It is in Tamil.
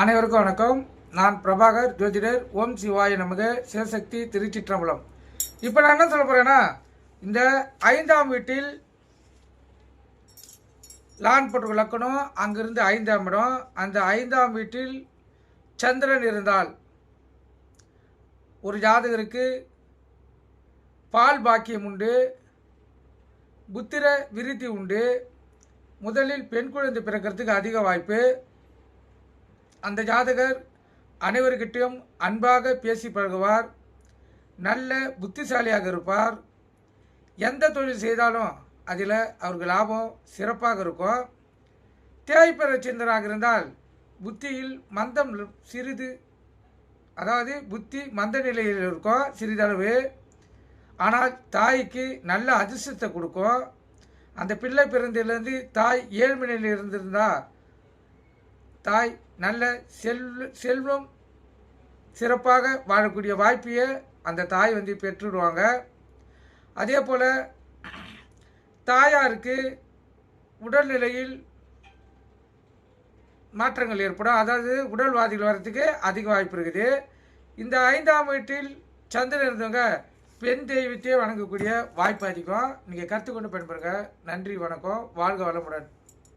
அனைவருக்கும் வணக்கம். நான் பிரபாகர் ஜோதிடர். ஓம் சிவாய நமக. சிவசக்தி திருச்சிற்றம்பலம். இப்போ நான் என்ன சொல்ல போகிறேன்னா இந்த ஐந்தாம் வீட்டில் லான் போட்டு லக்கணம் அங்கிருந்து ஐந்தாம் இடம். அந்த ஐந்தாம் வீட்டில் சந்திரன் இருந்தால் ஒரு ஜாதகருக்கு பால் பாக்கியம் உண்டு. புத்திர விருத்தி உண்டு. முதலில் பெண் குழந்தை பிறக்கிறதுக்கு அதிக வாய்ப்பு. அந்த ஜாதகர் அனைவர்கிட்டையும் அன்பாக பேசி பழகுவார். நல்ல புத்திசாலியாக இருப்பார். எந்த தொழில் செய்தாலும் அதில் அவருக்கு லாபம் சிறப்பாக இருக்கும். தேய்ப்பெற சிந்தனாக இருந்தால் புத்தியில் மந்தம் சிறிது அதாவது புத்தி மந்த நிலையில் இருக்கும் சிறிதளவு. ஆனால் தாய்க்கு நல்ல அதிர்ஷ்டத்தை கொடுக்கும். அந்த பிள்ளை பிறந்திலேருந்து தாய் ஏழ்மனையில் இருந்திருந்தால் தாய் நல்ல செல்வ செல்வம் சிறப்பாக வாழக்கூடிய வாய்ப்பையே அந்த தாய் வந்து பெற்றுடுவாங்க. அதே போல் தாயாருக்கு உடல்நிலையில் மாற்றங்கள் ஏற்படும். அதாவது உடல்வாதிகள் வர்றதுக்கு அதிக வாய்ப்பு இருக்குது. இந்த ஐந்தாம் வீட்டில் சந்திரன் இருந்தவங்க பெண் தெய்வத்தையே வணங்கக்கூடிய வாய்ப்பு அதிகம். நீங்கள் கற்றுக்கொண்டு பயன்படுங்க நன்றி வணக்கம். வாழ்க வளமுடன்.